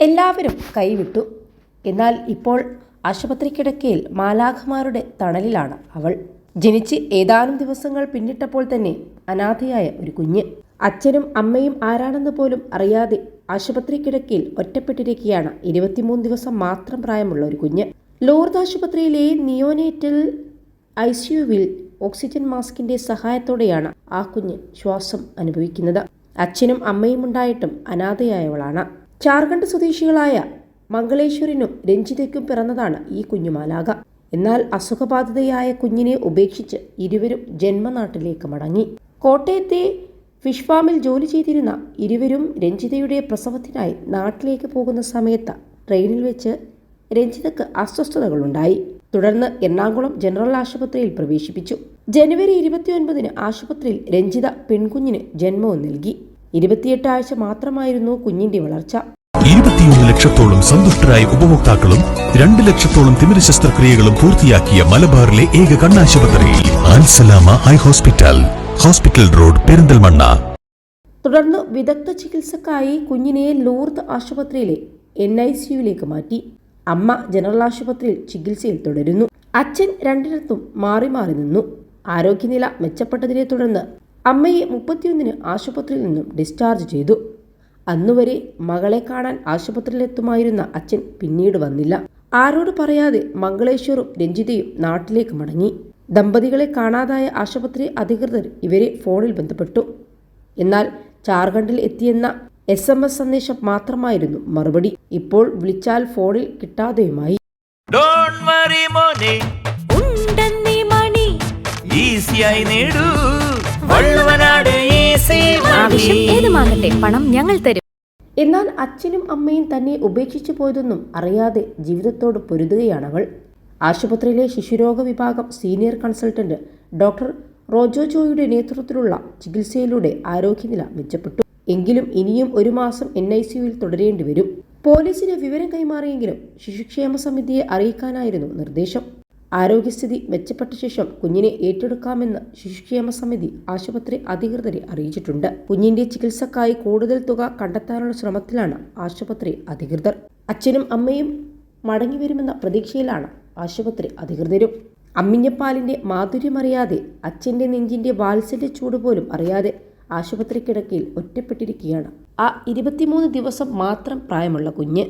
എല്ലാവരും കൈവിട്ടു. എന്നാൽ ഇപ്പോൾ ആശുപത്രി കിടക്കയിൽ മാലാഖമാരുടെ തണലിലാണ് അവൾ. ജനിച്ച് ഏതാനും ദിവസങ്ങൾ പിന്നിട്ടപ്പോൾ തന്നെ അനാഥയായ ഒരു കുഞ്ഞ്. അച്ഛനും അമ്മയും ആരാണെന്ന് പോലും അറിയാതെ ആശുപത്രി കിടക്കയിൽ ഒറ്റപ്പെട്ടിരിക്കുകയാണ് ഇരുപത്തിമൂന്ന് ദിവസം മാത്രം പ്രായമുള്ള ഒരു കുഞ്ഞ്. ലോർദ് ആശുപത്രിയിലെ നിയോനേറ്റൽ ഐ സിയുവിൽ ഓക്സിജൻ മാസ്കിന്റെ സഹായത്തോടെയാണ് ആ കുഞ്ഞ് ശ്വാസം അനുഭവിക്കുന്നത്. അച്ഛനും അമ്മയും ഉണ്ടായിട്ടും അനാഥയായവളാണ്. ജാർഖണ്ഡ് സ്വദേശികളായ മംഗളേശ്വരനും രഞ്ജിതയ്ക്കും പിറന്നതാണ് ഈ കുഞ്ഞുമാലാക എന്നാൽ അസുഖബാധിതയായ കുഞ്ഞിനെ ഉപേക്ഷിച്ച് ഇരുവരും ജന്മനാട്ടിലേക്ക് മടങ്ങി. കോട്ടയത്തെ ഫിഷ് ഫാമിൽ ജോലി ചെയ്തിരുന്ന ഇരുവരും രഞ്ജിതയുടെ പ്രസവത്തിനായി നാട്ടിലേക്ക് പോകുന്ന സമയത്ത് ട്രെയിനിൽ വെച്ച് രഞ്ജിതക്ക് അസ്വസ്ഥതകളുണ്ടായി. തുടർന്ന് എറണാകുളം ജനറൽ ആശുപത്രിയിൽ പ്രവേശിപ്പിച്ചു. ജനുവരി ഇരുപത്തിയൊൻപതിന് ആശുപത്രിയിൽ രഞ്ജിത പെൺകുഞ്ഞിന് ജന്മവും നൽകി. ഇരുപത്തിയെട്ട് ആഴ്ച മാത്രമായിരുന്നു കുഞ്ഞിന്റെ വളർച്ച. ഇരുപത്തിയൊന്ന് ലക്ഷത്തോളം സന്തുഷ്ടരായ ഉപഭോക്താക്കളും രണ്ട് ലക്ഷത്തോളം തിമിര ശസ്ത്രക്രിയകളും പൂർത്തിയാക്കിയ മലബാറിലെ ഏക കണ്ണാശുപത്രി Al Salama eye hospital hospital road Perinthalmanna. തുടർന്ന് വിദഗ്ധ ചികിത്സക്കായി കുഞ്ഞിനെ ലൂർദ് ആശുപത്രിയിലെ എൻ ഐ സിയുലേക്ക് മാറ്റി. അമ്മ ജനറൽ ആശുപത്രിയിൽ ചികിത്സയിൽ തുടരുന്നു. അച്ഛൻ രണ്ടിടത്തും മാറി മാറി നിന്നു. ആരോഗ്യനില മെച്ചപ്പെട്ടതിനെ തുടർന്ന് അമ്മയെ മുപ്പത്തിയൊന്നിന് ആശുപത്രിയിൽ നിന്നും ഡിസ്ചാർജ് ചെയ്തു. അന്നുവരെ മകളെ കാണാൻ ആശുപത്രിയിലെത്തുമായിരുന്ന അച്ഛൻ പിന്നീട് വന്നില്ല. ആരോട് പറയാതെ മംഗളേശ്വറും രഞ്ജിതയും നാട്ടിലേക്ക് മടങ്ങി. ദമ്പതികളെ കാണാതായ ആശുപത്രി അധികൃതർ ഇവരെ ഫോണിൽ ബന്ധപ്പെട്ടു. എന്നാൽ ജാർഖണ്ഡിൽ എത്തിയെന്ന എസ് എം എസ് സന്ദേശം മാത്രമായിരുന്നു മറുപടി. ഇപ്പോൾ വിളിച്ചാൽ ഫോണിൽ കിട്ടാതെയുമായി. ഡോൺ മറി മോനെ. ഉണ്ടെന്നി മണി. ഈസിയായി നേടൂ. പണം ഞങ്ങൾ തരും. എന്നാൽ അച്ഛനും അമ്മയും തന്നെ ഉപേക്ഷിച്ചു പോയതൊന്നും അറിയാതെ ജീവിതത്തോട് പൊരുതുകയാണവൾ ആശുപത്രിയിലെ ശിശുരോഗ വിഭാഗം സീനിയർ കൺസൾട്ടന്റ് ഡോക്ടർ റോജോ ജോയുടെ നേതൃത്വത്തിലുള്ള ചികിത്സയിലൂടെ ആരോഗ്യനില മെച്ചപ്പെട്ടു. എങ്കിലും ഇനിയും ഒരു മാസം എൻ ഐ സിയുവിൽ തുടരേണ്ടി വരും. പോലീസിന് വിവരം കൈമാറിയെങ്കിലും ശിശുക്ഷേമ സമിതിയെ അറിയിക്കാനായിരുന്നു നിർദ്ദേശം. ആരോഗ്യസ്ഥിതി മെച്ചപ്പെട്ട ശേഷം കുഞ്ഞിനെ ഏറ്റെടുക്കാമെന്ന് ശിശുക്ഷേമ സമിതി ആശുപത്രി അധികൃതരെ അറിയിച്ചിട്ടുണ്ട്. കുഞ്ഞിന്റെ ചികിത്സക്കായി കൂടുതൽ തുക കണ്ടെത്താനുള്ള ശ്രമത്തിലാണ് ആശുപത്രി അധികൃതർ. അച്ഛനും അമ്മയും മടങ്ങി വരുമെന്ന പ്രതീക്ഷയിലാണ് ആശുപത്രി അധികൃതരും. അമ്മിഞ്ഞപ്പാലിന്റെ മാധുര്യമറിയാതെ അച്ഛന്റെ നെഞ്ചിന്റെ വാത്സല്യ ചൂട് പോലും അറിയാതെ ആശുപത്രി കിടക്കയിൽ ഒറ്റപ്പെട്ടിരിക്കുകയാണ്. ആ ഇരുപത്തിമൂന്ന് ദിവസം മാത്രം പ്രായമുള്ള കുഞ്ഞ്.